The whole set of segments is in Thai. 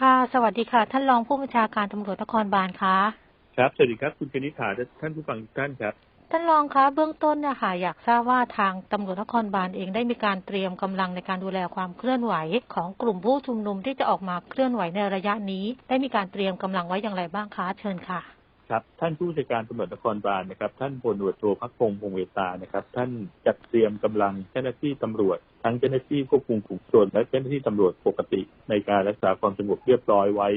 ค่ะ สวัสดีค่ะ ท่านรองผู้บัญชาการตำรวจนครบาลคะครับสวัสดีครับ คุณกนิษฐาและท่านผู้ฟังทุกท่านครับ ท่านรองคะเบื้องต้นเนี่ยค่ะอยากทราบว่าทางตำรวจนครบาลเองได้มีการเตรียมกำลังในการดูแลความเคลื่อนไหว ของกลุ่มผู้ชุมนุมที่จะออกมาเคลื่อนไหวในระยะนี้ ได้มีการเตรียมกำลังไว้อย่างไรบ้างคะ เชิญค่ะ ครับท่านผู้จัดการตำรวจนครบาลนะครับ ท่านพลตำรวจโทพักพงษ์พงษ์เวตานะครับ ท่านจัดเตรียมกำลังเจ้าหน้าที่ตำรวจ ทั้งเจ้าหน้าที่ควบคุมฝูงชนและเจ้าหน้าที่ตำรวจปกติ ในการรักษาความสงบเรียบร้อยไว้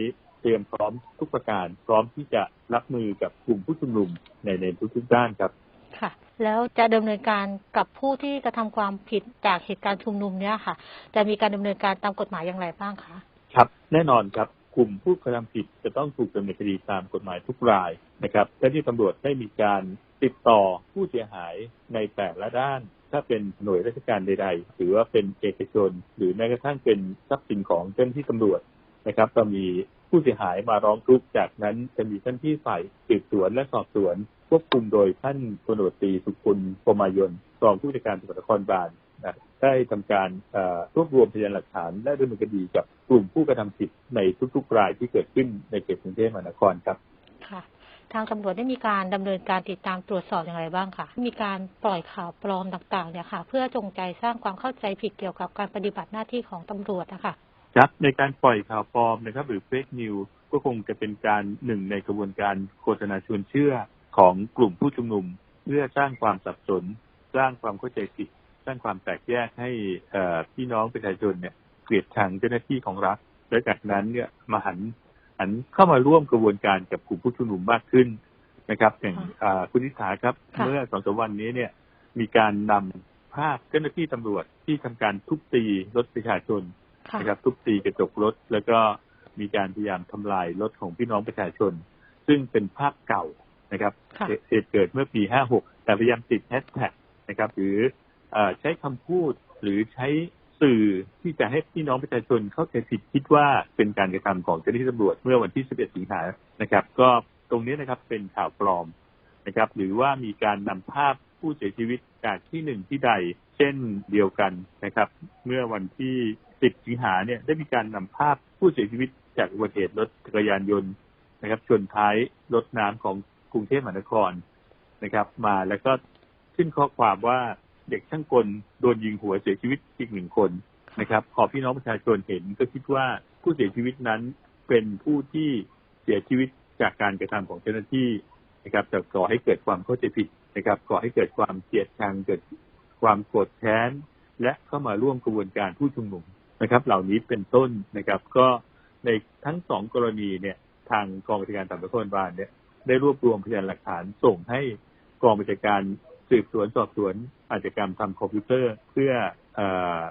เตรียมพร้อมทุกประการ พร้อมที่จะรับมือกับกลุ่มผู้ชุมนุมในในทุกๆด้านครับค่ะ แล้วจะดำเนินการกับผู้ที่กระทำความผิดจากเหตุการณ์ชุมนุมเนี่ยค่ะ จะมีการดำเนินการตามกฎหมายอย่างไรบ้างคะครับ แน่นอนครับ กลุ่มผู้กระทำผิดจะต้องถูกดำเนินคดีตามกฎหมายทุกรายนะครับเจ้าที่ตำรวจได้มีการติดต่อผู้เสียหายในแต่ละด้าน ถ้าเป็นหน่วยราชการใดๆ หรือว่าเป็นเอกชน หรือแม้กระทั่งเป็นทรัพย์สินของเจ้าหน้าที่ตำรวจนะครับก็มีผู้เสียหายมาร้องทุกข์จากนั้นจะมีท่านที่ฝ่ายสืบสวนและสอบสวนควบคุมโดยท่านพลตรวจตรีสุคุณปมายนรองผู้จัดการตำรวจนครบาลนะ ได้ทำการเอ่อรวบรวมพยานหลักฐาน และดำเนินคดีกับกลุ่มผู้กระทำผิดในทุกๆรายที่เกิดขึ้นในเขตกรุงเทพมหานครครับค่ะทางตำรวจได้มีการดำเนินการติดตามตรวจสอบอย่างไรบ้างคะมีการปล่อยข่าวปลอมต่างๆเนี่ยค่ะ เพื่อจงใจสร้างความเข้าใจผิดเกี่ยวกับการปฏิบัติหน้าที่ของตำรวจนะคะครับในการปล่อยข่าวปลอมนะครับ หรือเฟกนิวก็คงจะเป็นการหนึ่งในกระบวนการโฆษณาชวนเชื่อของกลุ่มผู้ชุมนุม เพื่อสร้างความสับสน สร้างความเข้าใจผิด สร้างความแตกแยกให้เอ่อพี่น้องประชาชนเนี่ยเกลียดชังเจ้าหน้าที่ของรัฐและจากนั้นเนี่ยมาหันหันเข้ามาร่วมกระบวนการกับกลุ่มผู้ชุมนุมมากขึ้นนะครับอย่างอ่าคุณนิษฐาครับค่ะเมื่อสองสามวันนี้เนี่ยมีการนำภาพเจ้าหน้าที่ตำรวจที่ทำการทุบตีรถประชาชนค่ะนะครับทุบตีกระจกรถ แล้วก็มีการพยายามทำลายรถของพี่น้องประชาชน ซึ่งเป็นภาพเก่านะครับค่ะเหตุเหตุเกิดเมื่อปี 56 แต่พยายามติดแฮชแท็กนะครับ หรือเออ ใช้คำพูดหรือใช้สื่อที่จะให้พี่น้องประชาชนเข้าใจผิดคิดว่าเป็นการกระทำของเจ้าหน้าที่ตำรวจเมื่อวันที่ 11 สิงหานะครับ ก็ตรงนี้นะครับเป็นข่าวปลอมนะครับ หรือว่ามีการนำภาพผู้เสียชีวิตจากที่หนึ่งที่ใด เช่นเดียวกันนะครับ เมื่อวันที่ 10 สิงหาเนี่ยได้มีการนำภาพผู้เสียชีวิตจากอุบัติเหตุรถจักรยานยนต์นะครับชนท้ายรถน้ำของกรุงเทพมหานครนะครับ มาแล้วก็ขึ้นข้อความว่า เด็กช่างกลโดนยิงหัวเสียชีวิตอีกหนึ่งคนนะครับพอพี่น้องประชาชนเห็นก็คิดว่าผู้เสียชีวิตนั้นเป็นผู้ที่เสียชีวิตจากการกระทำของเจ้าหน้าที่นะครับจะก่อให้เกิดความเข้าใจผิดนะครับก่อให้เกิดความเกลียดชังเกิดความโกรธแค้น และเข้ามาร่วมกระบวนการผู้ชุมนุมนะครับ เหล่านี้เป็นต้นนะครับ ก็ในทั้งสองกรณีเนี่ย ทางกองบัญชาการตำรวจนครบาลเนี่ยได้รวบรวมพยานหลักฐานส่งให้กองบัญชาการ สืบสวนสอบสวนอาชญากรรมทางคอมพิวเตอร์ เพื่อเออ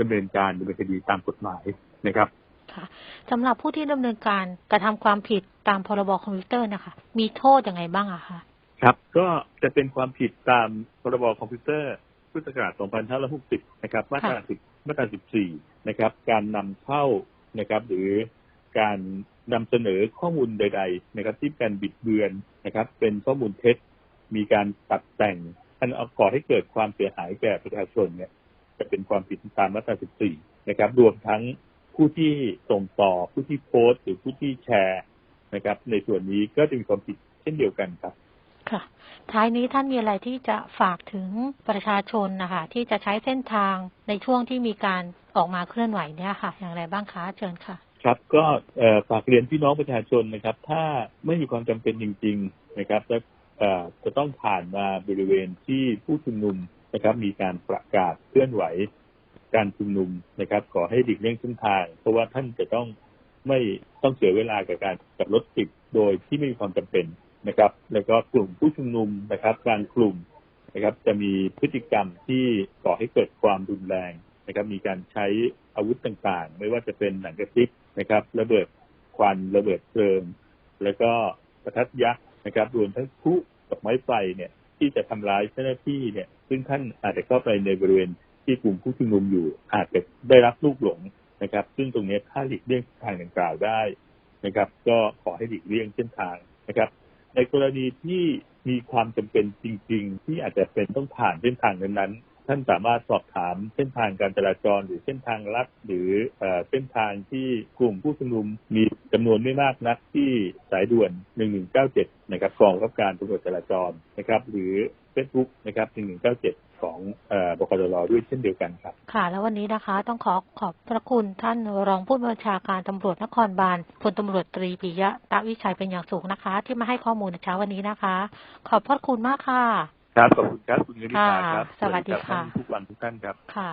ดำเนินการดำเนินคดีตามกฎหมายนะครับค่ะสำหรับผู้ที่ดำเนินการกระทำความผิดตามพรบคอมพิวเตอร์นะคะ มีโทษยังไงบ้างอะคะครับก็จะเป็นความผิดตามพรบคอมพิวเตอร์พุทธศักราช2560 นะครับมาตรา10มาตรา14 นะครับ การนำเข้านะครับ หรือการนำเสนอข้อมูลใด ๆ นะครับ ที่การบิดเบือนนะครับ เป็นข้อมูลเท็จ มีการตัดแต่งอันเอาก่อให้เกิดความเสียหายแก่ประชาชนเนี่ย จะเป็นความผิดตามมาตรา 14 นะครับ รวมทั้งผู้ที่ส่งต่อผู้ที่โพสต์หรือผู้ที่แชร์นะครับ ในส่วนนี้ก็จะมีความผิดเช่นเดียวกันครับค่ะ ท้ายนี้ท่านมีอะไรที่จะฝากถึงประชาชนนะคะที่จะใช้เส้นทางในช่วงที่มีการออกมาเคลื่อนไหวเนี่ยค่ะ อย่างไรบ้างคะเชิญค่ะ ครับก็เอ่อฝากเรียนพี่น้องประชาชนนะครับ ถ้าไม่มีความจำเป็นจริง ๆ นะครับและเอ่อ จะต้องผ่านมาบริเวณที่ผู้ชุมนุมนะครับ มีการประกาศเคลื่อนไหวการชุมนุมนะครับ ขอให้หลีกเลี่ยงเส้นทาง เพราะว่าท่านจะต้องไม่ต้องเสียเวลากับการกับรถติดโดยที่ไม่มีความจำเป็นนะครับ แล้วก็กลุ่มผู้ชุมนุมนะครับบางกลุ่มนะครับ จะมีพฤติกรรมที่ก่อให้เกิดความรุนแรงนะครับ มีการใช้อาวุธต่างๆ ไม่ว่าจะเป็นหนังกระติกนะครับ ระเบิดควันระเบิดเพลิง แล้วก็ประทัดยักษ์ นะครับรวมทั้งพลุกับไม้ไฟเนี่ยที่จะทำร้ายเจ้าหน้าที่เนี่ย ซึ่งท่านอาจจะเข้าไปในบริเวณที่กลุ่มผู้ชุมนุมอยู่อาจจะได้รับลูกหลงนะครับ ซึ่งตรงนี้ถ้าหลีกเลี่ยงเส้นทางดังกล่าวได้นะครับ ก็ขอให้หลีกเลี่ยงเส้นทางนะครับ ในกรณีที่มีความจำเป็นจริง ๆ ที่อาจจะเป็นต้องผ่านเส้นทางนั้นๆ ท่านสามารถสอบถามเส้นทางการจราจรหรือเส้นทางลัดหรือเส้นทางที่กลุ่มผู้ชุมนุมมีจำนวนไม่มากนักที่สายด่วน 1197 นะครับกองบับการตำรวจจราจรนะครับ หรือ Facebook นะครับ 1197 ของอบกจรด้วยเช่นเดียวกันครับ ค่ะ แล้ววันนี้นะคะ ต้องขอขอบพระคุณท่านรองผู้บัญชาการตำรวจนครบาลพลตำรวจตรีปิยะตะวิชัยเป็นอย่างสูงนะคะ ที่มาให้ข้อมูลในเช้าวันนี้นะคะ ขอบพระคุณมากค่ะ ครับขอบคุณครับคุณกนิษฐาครับค่ะสวัสดีรับค่ะท่านทุกวันทุกท่านครับค่ะ